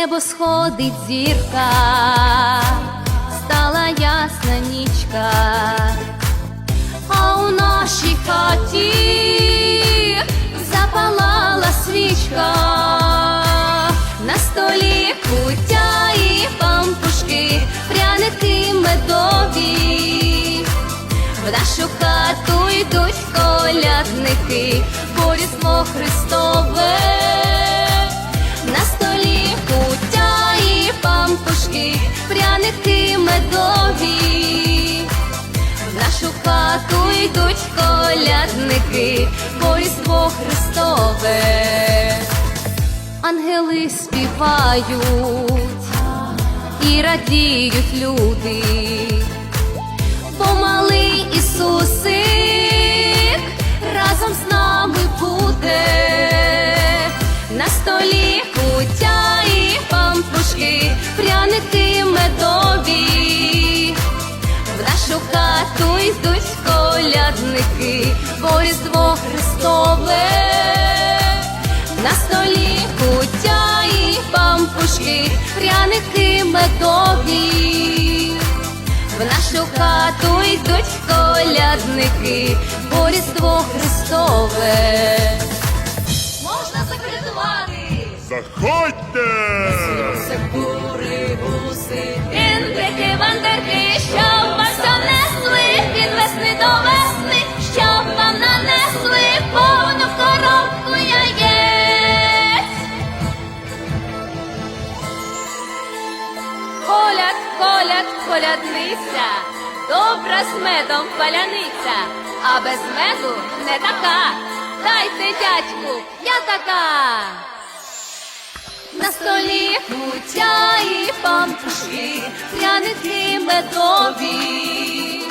небо сходить зірка, стала ясна нічка, а у нашій хаті запалала свічка, на столі куття і пампушки, пряники медові. В нашу хату йдуть колядники, бо різдво Христове, хату йдуть колядники, Войство Христове. Ангели співають і радіють люди бо малий Ісусик разом з нами буде. Колядники, бо Христове. На столі куття і пампушки, пряники медові. В нашу хату йдуть колядники, бо Христове. Можна закритувати. Заходьте! Колядниця, добра з медом паляниця, а без меду не така. Дайте, дядьку, я така. На столі куття і пампушки, пряники медові.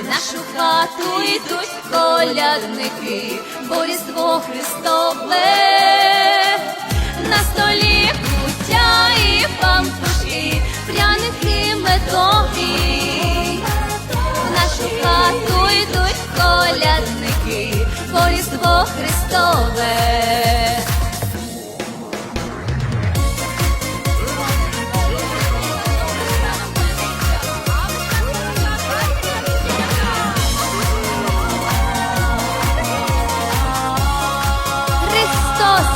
В нашу хату йдуть колядники, бо різдво Христове. Різдво Христове. Христос!